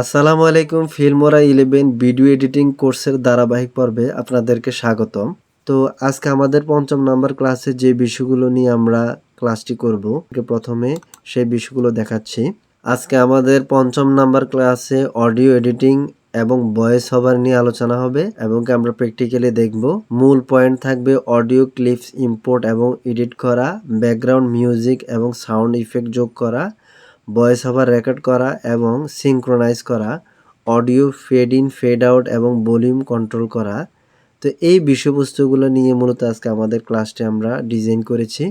আসসালামু আলাইকুম, Filmora eleven video editing কোর্সের ধারাবাহিক পর্বে আপনাদেরকে স্বাগতম। তো আজকে আমাদের পঞ্চম নাম্বার ক্লাসে যে বিষয়গুলো নিয়ে আমরা ক্লাসটি করব প্রথমে সেই বিষয়গুলো দেখাচ্ছি। আজকে আমাদের পঞ্চম নাম্বার ক্লাসে অডিও এডিটিং এবং ভয়েস ওভার নিয়ে আলোচনা হবে এবং আমরা প্র্যাকটিক্যালি দেখব। মূল পয়েন্ট থাকবে অডিও ক্লিপস ইম্পোর্ট এবং এডিট করা, ব্যাকগ্রাউন্ড মিউজিক এবং সাউন্ড ইফেক্ট যোগ করা ভয়েস ওভার রেকর্ড করা এবং সিঙ্ক্রোনাইজ করা, audio fade in, fade out এবং ভলিউম কন্ট্রোল করা। তো এই বিষয়বস্তুগুলো নিয়ে মূলত আজকে আমাদের ক্লাসটি আমরা ডিজাইন করেছি।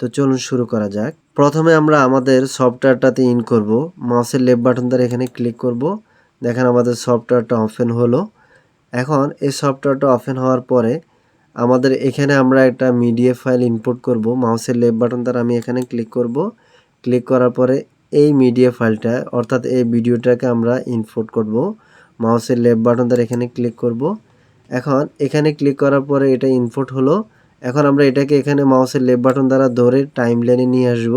তো চলুন শুরু করা যাক। প্রথমে আমরা আমাদের সফটওয়্যারটাতে ইন করব। মাউসের লেফট বাটন দ্বারা এখানে ক্লিক করব। দেখেন আমাদের সফটওয়্যারটা ওপেন হলো। এখন এই সফটওয়্যারটা ওপেন হওয়ার পরে আমাদের এখানে আমরা একটা মিডিয়া ফাইল ইনপুট করব। মাউসের লেফট বাটন দ্বারা আমি এখানে ক্লিক করব। ক্লিক করার পরে এই মিডিয়া ফাইলটা অর্থাৎ এই ভিডিওটাকে আমরা ইনপুট করব। মাউসের লেফট বাটন দ্বারা এখানে ক্লিক করব। এখন এখানে ক্লিক করার পরে এটা ইনপুট হলো। এখন আমরা এটাকে এখানে মাউসের লেফট বাটন দ্বারা ধরে টাইম লাইনে নিয়ে আসব।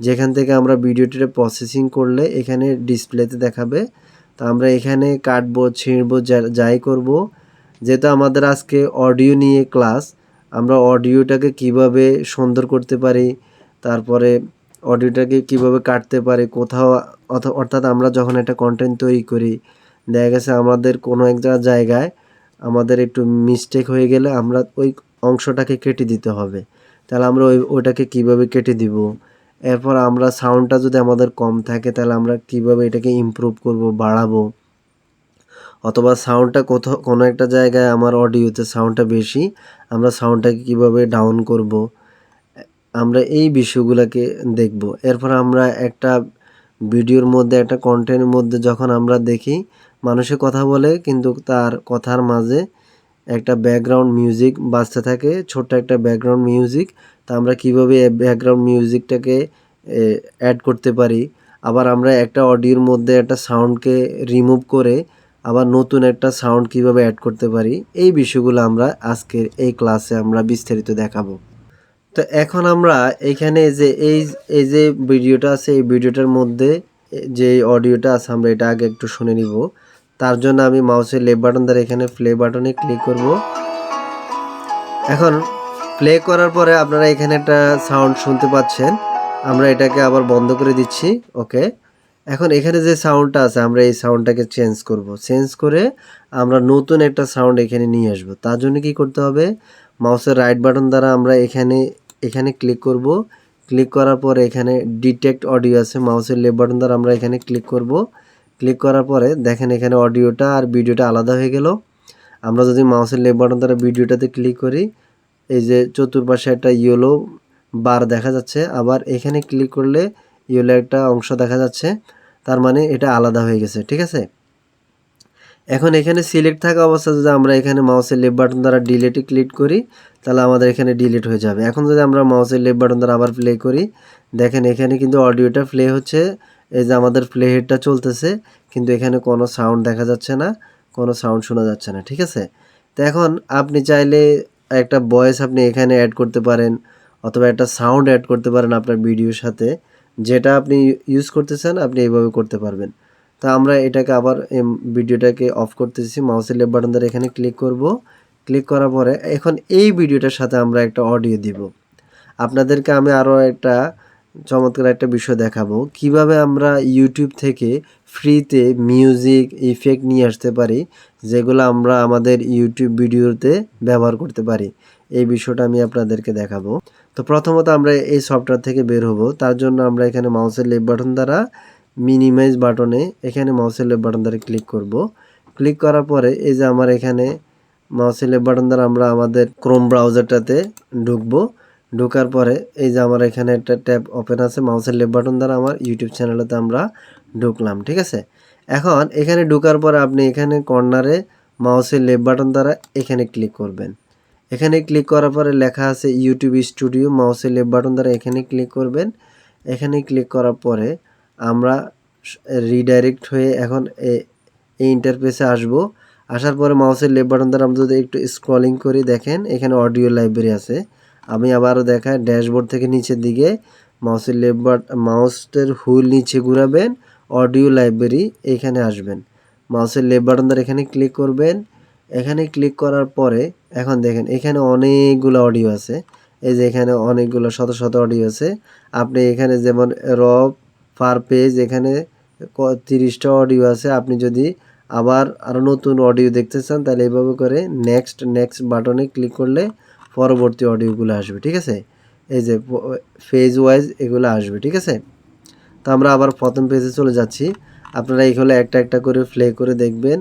যেখান থেকে আমরা ভিডিওটিতে প্রসেসিং করলে এখানে ডিসপ্লেতে দেখাবে। তো আমরা এখানে কাটবো, ছিঁড়বো যাই করব। যেহেতু আমাদের আজকে অডিও নিয়ে ক্লাস আমরা অডিওটাকে কীভাবে সুন্দর করতে পারি, তারপরে অডিওটাকে কীভাবে কাটতে পারে, কোথাও অর্থাৎ আমরা যখন একটা কন্টেন্ট তৈরি করি, দেখা গেছে আমাদের কোনো একটা জায়গায় আমাদের একটু মিস্টেক হয়ে গেলে আমরা ওই অংশটাকে কেটে দিতে হবে। তাহলে আমরা ওই, ওটাকে কীভাবে কেটে দিব? এরপর আমরা সাউন্ডটা যদি আমাদের কম থাকে, তাহলে আমরা কীভাবে এটাকে ইমপ্রুভ করব, বাড়াবো? অথবা সাউন্ডটা কোথাও, কোনো একটা জায়গায় আমার অডিওতে সাউন্ডটা বেশি, আমরা সাউন্ডটাকে কীভাবে ডাউন করব? আমরা এই বিষয়গুলোকে দেখব। এরপর আমরা একটা ভিডিওর মধ্যে, একটা কন্টেন্টের মধ্যে যখন আমরা দেখি, মানুষে কথা বলে, কিন্তু তার কথার মাঝে একটা ব্যাকগ্রাউন্ড মিউজিক বাজতে থাকে, ছোট্ট একটা ব্যাকগ্রাউন্ড মিউজিক তা আমরা কীভাবে ব্যাকগ্রাউন্ড মিউজিকটাকে অ্যাড করতে পারি? আবার আমরা একটা অডিওর মধ্যে একটা সাউন্ডকে রিমুভ করে আবার নতুন একটা সাউন্ড কীভাবে অ্যাড করতে পারি? এই বিষয়গুলো আমরা আজকের এই ক্লাসে আমরা বিস্তারিত দেখাবো। তো এখন আমরা এখানে যে এই এই যে ভিডিওটা আছে, এই ভিডিওটার মধ্যে যে অডিওটা আছে, আমরা এটা আগে একটু শুনে নিব। তার জন্য আমি মাউসের লেফট বাটন দ্বারা এখানে প্লে বাটনে ক্লিক করব। এখন প্লে করার পরে আপনারা এখানে একটা সাউন্ড শুনতে পাচ্ছেন। আমরা এটাকে আবার বন্ধ করে দিচ্ছি, ওকে? এখন এখানে যে সাউন্ডটা আছে, আমরা এই সাউন্ডটাকে চেঞ্জ করব। চেঞ্জ করে আমরা নতুন একটা সাউন্ড এখানে নিয়ে আসব। তার জন্য কি করতে হবে? মাউসের রাইট বাটন দ্বারা আমরা এখানে এখানে ক্লিক করব। ক্লিক করার পরে এখানে ডিটেক্ট অডিও আছে মাউসের লেফট বাটন দ্বারা আমরা এখানে ক্লিক করব। ক্লিক করার পরে দেখেন এখানে অডিওটা আর ভিডিওটা আলাদা হয়ে গেল। আমরা যদি মাউসের লেফট বাটন দ্বারা ভিডিওটাতে ক্লিক করি, এই যে চতুর্পাশে একটা ইয়েলো বার দেখা যাচ্ছে, আবার এখানে ক্লিক করলে ইয়েলো একটা অংশ দেখা যাচ্ছে। তার মানে এটা আলাদা হয়ে গেছে, ঠিক আছে? এখন এখানে সিলেক্ট থাকা অবস্থা যদি আমরা এখানে মাউসের লেফট বাটন দ্বারা ডিলেটে ক্লিক করি, তাহলে আমাদের এখানে ডিলিট হয়ে যাবে। এখন যদি আমরা মাউসের লেফট বাটন দ্বারা আবার প্লে করি, দেখেন এখানে কিন্তু অডিওটা প্লে হচ্ছে। এই যে আমাদের প্লে হেডটা চলতেছে, কিন্তু এখানে কোনো সাউন্ড দেখা যাচ্ছে না, কোনো সাউন্ড শোনা যাচ্ছে না, ঠিক আছে? তো এখন আপনি চাইলে একটা ভয়েস আপনি এখানে অ্যাড করতে পারেন, অথবা একটা সাউন্ড অ্যাড করতে পারেন আপনার ভিডিওর সাথে, যেটা আপনি ইউজ করতেছেন, আপনি এইভাবে করতে পারবেন। তা আমরা এটাকে আবার ভিডিওটাকে অফ করতেছি মাউসের লেফট বাটন দ্বারা এখানে ক্লিক করব। ক্লিক করার পরে এখন এই ভিডিওটার সাথে আমরা একটা অডিও দিব। আপনাদেরকে আমি আরও একটা চমৎকার একটা বিষয় দেখাবো। কীভাবে আমরা ইউটিউব থেকে ফ্রিতে মিউজিক ইফেক্ট নিয়ে আসতে পারি, যেগুলো আমরা আমাদের ইউটিউব ভিডিওতে ব্যবহার করতে পারি, এই বিষয়টা আমি আপনাদেরকে দেখাবো। তো প্রথমত আমরা এই সফটওয়্যার থেকে বের হব। তার জন্য আমরা এখানে মাউসের লেফট বাটন দ্বারা মিনিমাইজ বাটনে এখানে মাউসের লেফট বাটন দ্বারা ক্লিক করব। ক্লিক করার পরে এই যে আমার এখানে মাউসের লেফট বাটন দ্বারা আমরা আমাদের ক্রোম ব্রাউজারটাতে ঢুকবো। ঢোকার পরে এই যে আমার এখানে একটা ট্যাব ওপেন আছে মাউসের লেফট বাটন দ্বারা আমার ইউটিউব চ্যানেলেতে আমরা ঢুকলাম, ঠিক আছে? এখন এখানে ঢোকার পরে আপনি এখানে কর্নারে মাউসের লেফট বাটন দ্বারা এখানে ক্লিক করবেন। এখানে ক্লিক করার পরে লেখা আছে ইউটিউব স্টুডিও মাউসের লেফট বাটন দ্বারা এখানে ক্লিক করবেন। এখানে ক্লিক করার পরে আমরা রিডাইরেক্ট হয়ে এখন এই ইন্টারফেসে আসব। আসার পরে মাউসের লেফট বাটন দ্বারা আমরা যদি একটু স্ক্রলিং করি, দেখেন এখানে অডিও লাইব্রেরি আছে। আমি আবারও দেখাই ড্যাশবোর্ড থেকে নিচের দিকে মাউসের লেফট বাট মাউসের হুইল নিচে ঘুরাবেন অডিও লাইব্রেরি এখানে আসবেন। মাউসের লেফট বাটন ধরে এখানে ক্লিক করবেন। এখানে ক্লিক করার পরে, এখন দেখেন এখানে অনেকগুলো অডিও আছে। এই যে এখানে অনেকগুলো শত শত অডিও আছে। আপনি এখানে যেমন র পার পেজ এখানে তিরিশটা অডিও আছে। আপনি যদি আবার আরও নতুন অডিও দেখতে চান, তাহলে এইভাবে করে নেক্সট নেক্সট বাটনে ক্লিক করলে পরবর্তী অডিওগুলো আসবে, ঠিক আছে? এই যে ফেজ ওয়াইজ এগুলো আসবে, ঠিক আছে? তো আমরা আবার প্রথম পেজে চলে যাচ্ছি। আপনারা এগুলো একটা একটা করে প্লে করে দেখবেন।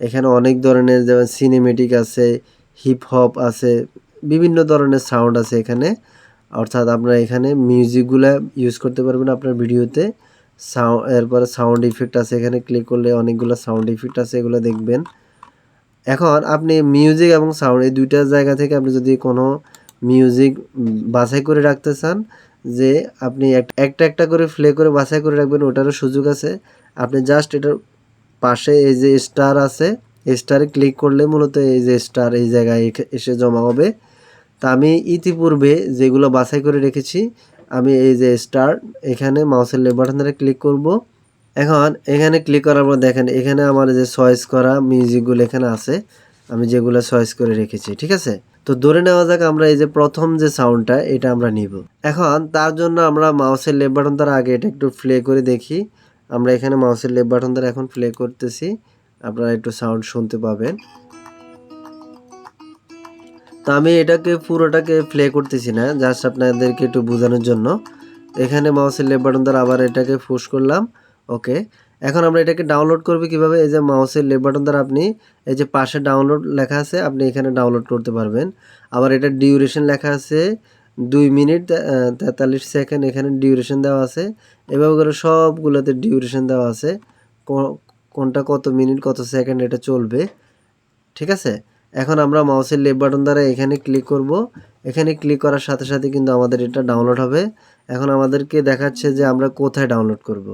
এখানে অনেক ধরনের যেমন সিনেমেটিক আছে হিপ হপ আছে, বিভিন্ন ধরনের সাউন্ড আছে এখানে। অর্থাৎ আপনারা এখানে মিউজিকগুলো ইউজ করতে পারবেন আপনার ভিডিওতে সাউন্ড এরপরে সাউন্ড ইফেক্ট আছে, এখানে ক্লিক করলে অনেকগুলো সাউন্ড ইফেক্ট আছে, এগুলো দেখবেন। এখন আপনি মিউজিক এবং সাউন্ড এই দুইটা জায়গা থেকে আপনি যদি কোনো মিউজিক বাছাই করে রাখতে চান, যে আপনি এক- একটা একটা করে প্লে করে বাছাই করে রাখবেন, ওটারও সুযোগ আছে। আপনি জাস্ট এটার পাশে এই যে স্টার আছে স্টারে ক্লিক করলে মূলত এই যে স্টার এই জায়গায় এসে জমা হবে। তা আমি ইতিপূর্বে যেগুলো বাছাই করে রেখেছি, আমি এই যে স্টার এখানে মাউসের লেফট বাটন ধরে ক্লিক করব। এখন এখানে ক্লিক করার পর দেখেন, এখানে আমার যে চয়েস করা মিউজিকগুলো এখানে আছে, আমি যেগুলো চয়েস করে রেখেছি, ঠিক আছে? তো ধরে নেওয়া যাক আমরা এই যে প্রথম যে সাউন্ডটা এটা আমরা নিব। এখন তার জন্য আমরা মাউসের লেফট বাটন আগে এটা একটু প্লে করে দেখি। আমরা এখানে মাউসের লেফট বাটন এখন প্লে করতেছি। আপনারা একটু সাউন্ড শুনতে পাবেন। তো আমি এটাকে, পুরোটাকে প্লে করতেছি না জাস্ট আপনাদেরকে একটু বোঝানোর জন্য। এখানে মাউসের লেফট বাটন দ্বারা আবার এটাকে পুশ করলাম ওকে এখন আমরা এটাকে ডাউনলোড করবে কীভাবে? এই যে মাউসের লেফট বাটন দ্বারা আপনি, এই যে পাশে ডাউনলোড লেখা আছে, আপনি এখানে ডাউনলোড করতে পারবেন। আবার এটা ডিউরেশন লেখা আছে, দুই মিনিট তেতাল্লিশ সেকেন্ড এখানে ডিউরেশন দেওয়া আছে। এভাবে করে সবগুলোতে ডিউরেশন দেওয়া আছে। কোনটা কত মিনিট কত সেকেন্ড এটা চলবে। ঠিক আছে? এখন আমরা মাউসের লেফট বাটন দ্বারা এখানে ক্লিক করব। এখানে ক্লিক করার সাথে সাথে কিন্তু আমাদের এটা ডাউনলোড হবে। এখন আমাদেরকে দেখাচ্ছে যে আমরা কোথায় ডাউনলোড করব।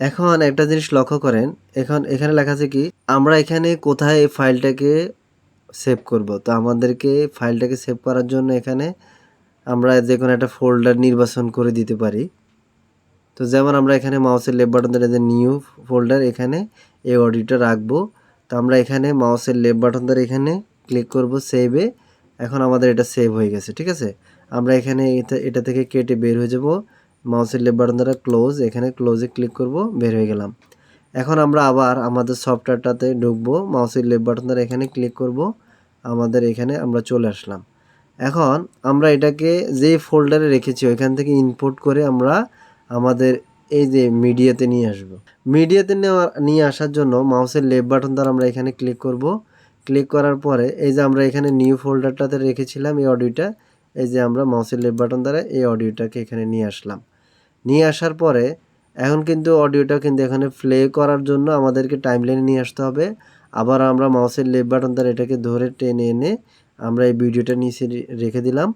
এখন একটা জিনিস লক্ষ্য করেন, এখন এখানে লেখা আছে কি, আমরা এখানে কোথায় এই ফাইলটাকে সেভ করব? তো আমাদেরকে ফাইলটাকে সেভ করার জন্য এখানে আমরা যে কোনো একটা ফোল্ডার নির্বাচন করে দিতে পারি। তো যেমন আমরা এখানে মাউসের লেফট বাটন ধরে যে নিউ ফোল্ডার এখানে এই অডিওটা রাখব। তো আমরা এখানে মাউসের লেফট বাটন ধরে এখানে ক্লিক করব সেভে এখন আমাদের এটা সেভ হয়ে গেছে, ঠিক আছে? আমরা এখানে এটা- থেকে কেটে বের হয়ে যাব। মাউসের লেফট বাটন দ্বারা ক্লোজ এখানে ক্লোজে ক্লিক করব, বের হয়ে গেলাম। এখন আমরা আবার আমাদের সফটওয়্যারটাতে ঢুকবো, মাউসের লেফট বাটন দ্বারা এখানে ক্লিক করব। আমাদের এখানে আমরা চলে আসলাম। এখন আমরা এটাকে যে ফোল্ডারে রেখেছি, ওইখান থেকে ইনপুট করে আমরা আমাদের এই যে মিডিয়াতে নিয়ে আসব। মিডিয়াতে নিয়ে আসার জন্য মাউসের লেফট বাটন দ্বারা আমরা এখানে ক্লিক করব। ক্লিক করার পরে এই যে আমরা এখানে নিউ ফোল্ডারটাতে রেখেছিলাম এই অডিওটা এই যে আমরা মাউসের লেফট বাটন দ্বারা এই অডিওটাকে এখানে নিয়ে আসলাম। নিয়ে আসার পরে এখন কিন্তু অডিওটা কিন্তু এখানে প্লে করার জন্য আমাদেরকে টাইম লাইনে নিয়ে আসতে হবে। আবার আমরা মাউসের লেফট বাটন দ্বারা এটাকে ধরে টেনে এনে আমরা এই ভিডিওটা নিচে রেখে দিলাম।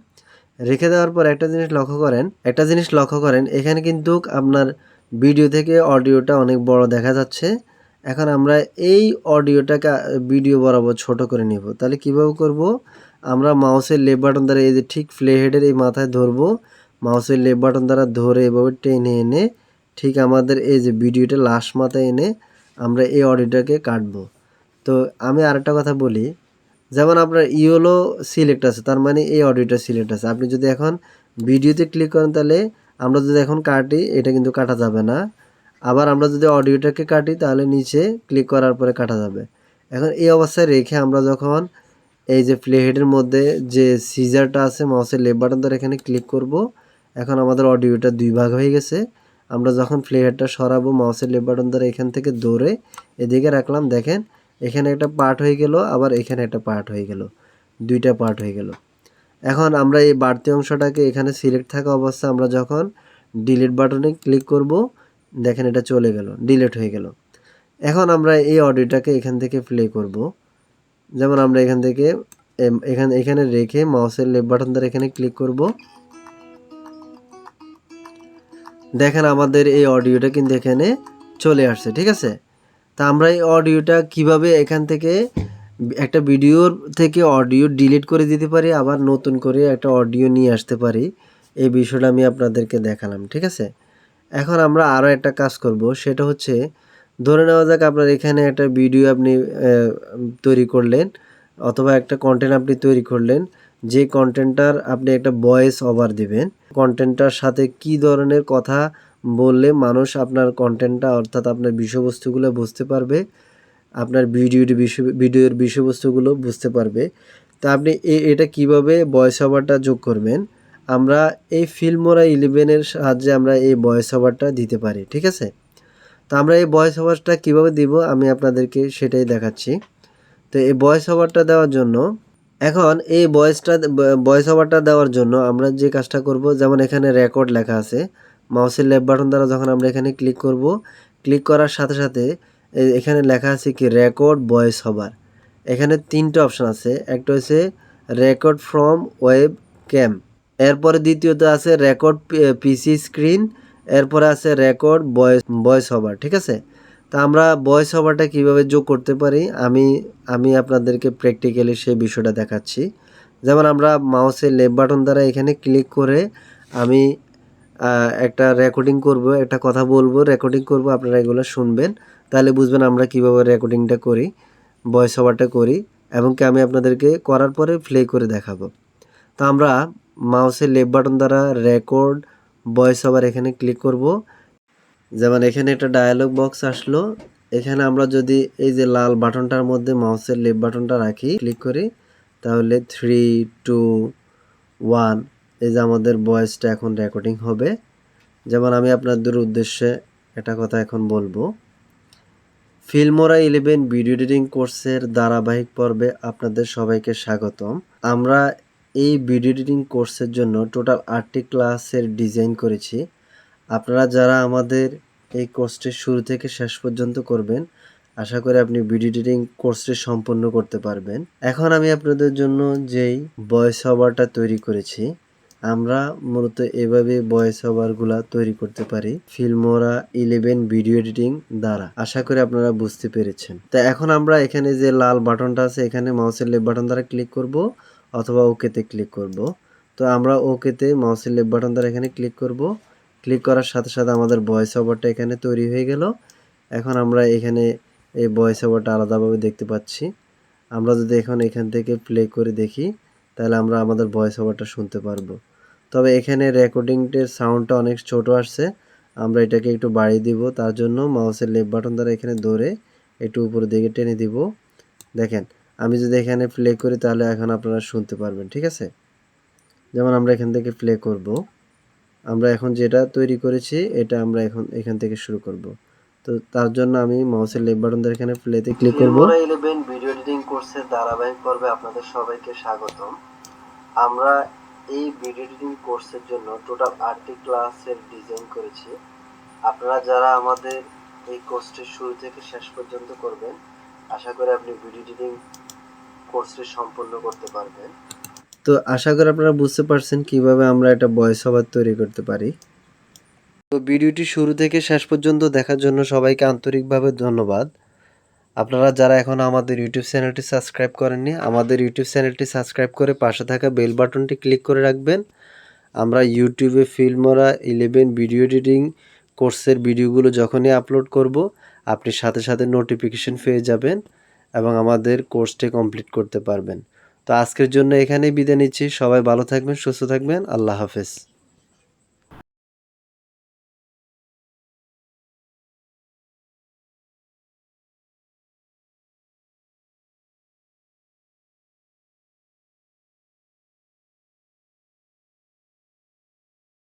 রেখে দেওয়ার পর একটা জিনিস লক্ষ্য করেন, একটা জিনিস লক্ষ্য করেন, এখানে কিন্তু আপনার ভিডিও থেকে অডিওটা অনেক বড় দেখা যাচ্ছে। এখন আমরা এই অডিওটাকে ভিডিও বরাবর ছোট করে নিব। তাহলে কীভাবে করব? আমরা মাউসের লেফট বাটন দ্বারা এই যে ঠিক প্লে হেডের এই মাথায় ধরবো। মাউসের লেফট বাটন দ্বারা ধরে এভাবে টেনে এনে ঠিক আমাদের এই যে ভিডিওটা লাস্ট মাথায় এনে আমরা এই অডিওটাকে কাটবো। তো আমি আরেকটা কথা বলি, যেমন আপনার ইওলো সিলেক্ট আছে, তার মানে এই অডিওটা সিলেক্ট আছে। আপনি যদি এখন ভিডিওতে ক্লিক করেন তাহলে আমরা যদি এখন কাটি, এটা কিন্তু কাটা যাবে না। আবার আমরা যদি অডিওটাকে কাটি, তাহলে নিচে ক্লিক করার পরে কাটা যাবে। এখন এই অবস্থায় রেখে আমরা যখন এই যে প্লে হেডের মধ্যে যে সিজারটা আছে, মাউসের লেফট বাটন ধরে এখানে ক্লিক করব, এখন আমাদের অডিওটা দুই ভাগ হয়ে গেছে। আমরা যখন প্লে হেডটা সরাবো, মাউসের লেফট বাটন ধরে এখান থেকে দৌড়ে এদিকে রাখলাম, দেখেন এখানে একটা পার্ট হয়ে গেল, আবার এখানে একটা পার্ট হয়ে গেল, দুইটা পার্ট হয়ে গেল। এখন আমরা এই বাড়তি অংশটাকে এখানে সিলেক্ট থাকা অবস্থা আমরা যখন ডিলিট বাটনে ক্লিক করব দেখেন এটা চলে গেল ডিলেট হয়ে গেল। এখন আমরা এই অডিওটাকে এখান থেকে প্লে করব। যেমন আমরা এখান থেকে এখানে এখানে রেখে মাউসের লেফট বাটন দ্বারা এখানে ক্লিক করব। দেখেন আমাদের এই অডিওটা কিন্তু এখানে চলে আসছে, ঠিক আছে? তা আমরা এই অডিওটা কীভাবে এখান থেকে একটা ভিডিওর থেকে অডিও ডিলিট করে দিতে পারি, আবার নতুন করে একটা অডিও নিয়ে আসতে পারি, এই বিষয়টা আমি আপনাদেরকে দেখালাম, ঠিক আছে? এখন আমরা আরও একটা কাজ করব, সেটা হচ্ছে ধরে নেওয়া যাক আপনার এখানে একটা ভিডিও আপনি তৈরি করলেন, অথবা একটা কন্টেন্ট আপনি তৈরি করলেন, যে কন্টেন্টটার আপনি একটা ভয়েস ওভার দিবেন। কন্টেন্টটার সাথে কি ধরনের কথা বললে মানুষ আপনার কন্টেন্টটা অর্থাৎ আপনার বিষয়বস্তুগুলো বুঝতে পারবে, আপনার ভিডিওর বিষয় ভিডিওর বিষয়বস্তুগুলো বুঝতে পারবে। তা আপনি এটা কীভাবে ভয়েস ওভারটা যোগ করবেন? আমরা এই ফিল্মোরা ইলেভেনের সাহায্যে আমরা এই ভয়েস ওভারটা দিতে পারি, ঠিক আছে? তো আমরা এই ভয়েস ওভারটা কীভাবে দিব আমি আপনাদেরকে সেটাই দেখাচ্ছি। তো এই ভয়েস ওভারটা দেওয়ার জন্য, এখন এই ভয়েসটা ভয়েস ওভারটা দেওয়ার জন্য আমরা যে কাজটা করব, যেমন এখানে রেকর্ড লেখা আছে মাউসের লেফট বাটন দ্বারা যখন আমরা এখানে ক্লিক করব ক্লিক করার সাথে সাথে এখানে লেখা আছে কি রেকর্ড ভয়েস ওভার এখানে তিনটে অপশন আছে, একটা হচ্ছে রেকর্ড ফ্রম ওয়েব ক্যাম এরপরে দ্বিতীয়ত আছে রেকর্ড পিসি স্ক্রিন, এরপরে আছে রেকর্ড ভয়েস ভয়েস ওভার, ঠিক আছে? তা আমরা ভয়েস ওভারটা কীভাবে যোগ করতে পারি? আমি আমি আপনাদেরকে প্র্যাকটিক্যালি সেই বিষয়টা দেখাচ্ছি। যেমন আমরা মাউসের লেফট বাটন দ্বারা এখানে ক্লিক করে আমি একটা রেকর্ডিং করব, একটা কথা বলব রেকর্ডিং করব, আপনারা এগুলো শুনবেন। তাহলে বুঝবেন আমরা কীভাবে রেকর্ডিংটা করি ভয়েস ওভারটা করি, এবং কি আমি আপনাদেরকে করার পরে প্লে করে দেখাবো। তো আমরা মাউসের লেফট বাটন দ্বারা রেকর্ড ভয়েস ওভার এখানে ক্লিক করব। যেমন এখানে একটা ডায়ালগ বক্স আসলো। এখানে আমরা যদি এই যে লাল বাটনটার মধ্যে মাউসের লেফট বাটনটা রাখি ক্লিক করি, তাহলে থ্রি টু ওয়ান এই যে আমাদের ভয়েসটা এখন রেকর্ডিং হবে। যেমন আমি আপনাদের উদ্দেশ্যে একটা কথা এখন বলব। ফিল্মোরা ইলেভেন ভিডিও এডিটিং কোর্সের ধারাবাহিক পর্বে আপনাদের সবাইকে স্বাগতম। আমরা এই ভিডিও এডিটিং কোর্সের জন্য টোটাল আটটি ক্লাসের ডিজাইন করেছি। আপনারা যারা আমাদের এই কোর্সটি শুরু থেকে শেষ পর্যন্ত করবেন, আশা করি আপনি ভিডিও এডিটিং কোর্সটি সম্পন্ন করতে পারবেন। এখন আমি আপনাদের জন্য যেই ভয়েস ওভারটা তৈরি করেছি, আমরা মূলত এভাবে ভয়েস ওভারগুলা তৈরি করতে পারি ফিল্মোরা ইলেভেন ভিডিও এডিটিং দ্বারা। আশা করি আপনারা বুঝতে পেরেছেন। তো এখন আমরা এখানে যে লাল বাটনটা আছে, এখানে মাউসের লেফট বাটন দ্বারা ক্লিক করব। অথবা ওকেতে ক্লিক করব। তো আমরা ওকেতে মাউসের লেফট বাটন দ্বারা এখানে ক্লিক করব। ক্লিক করার সাথে সাথে আমাদের ভয়েস ওভারটা এখানে তৈরি হয়ে গেল। এখন আমরা এখানে এই ভয়েস ওভারটা আলাদাভাবে দেখতে পাচ্ছি। আমরা যদি এখন এখান থেকে প্লে করে দেখি, তাহলে আমরা আমাদের ভয়েস ওভারটা শুনতে পারব। তবে এখানে রেকর্ডিংটের সাউন্ডটা অনেক ছোট আসছে। আমরা এটাকে একটু বাড়িয়ে দিব। তার জন্য মাউসের লেফট বাটন দ্বারা এখানে ধরে একটু উপরের দিকে টেনে দিব। দেখেন আমি যদি এখানে প্লে করি তাহলে এখন আপনারা শুনতে পারবেন, ঠিক আছে? যেমন আমরা এখান থেকে প্লে করব। আমরা এখন যেটা তৈরি করেছি, এটা আমরা এখন এখান থেকে শুরু করব। তো তার জন্য আমি মাউসের লেফট বাটন দ্বারা এখানে প্লেতে ক্লিক করব। ইলেভেন ভিডিও এডিটিং কোর্সের ধারাবাহিক পর্বে আপনাদের সবাইকে স্বাগতম। আমরা এই ভিডিও এডিটিং কোর্সের জন্য টোটাল আটটি ক্লাসের ডিজাইন করেছি। আপনারা যারা আমাদের এই কোর্সটি শুরু থেকে শেষ পর্যন্ত করবেন আশা করি আপনি ভিডিও এডিটিং কোর্সটি সম্পূর্ণ করতে পারবেন। তো আশা করি আপনারা বুঝতে পারছেন কীভাবে আমরা একটা ভয়েস ওভার তৈরি করতে পারি। তো ভিডিওটি শুরু থেকে শেষ পর্যন্ত দেখার জন্য সবাইকে আন্তরিকভাবে ধন্যবাদ। আপনারা যারা এখন আমাদের ইউটিউব চ্যানেলটি সাবস্ক্রাইব করেননি, আমাদের ইউটিউব চ্যানেলটি সাবস্ক্রাইব করে পাশে থাকা বেল বাটনটি ক্লিক করে রাখবেন। আমরা ইউটিউবে ফিল্মরা ইলেভেন ভিডিও এডিটিং কোর্সের ভিডিওগুলো যখনই আপলোড করব, আপনি সাথে সাথে নোটিফিকেশন পেয়ে যাবেন এবং আমাদের কোর্সটি কমপ্লিট করতে পারবেন। তো আজকের জন্য এখানেই বিদায় নিচ্ছি। সবাই ভালো থাকবেন, সুস্থ থাকবেন। আল্লাহ হাফেজ।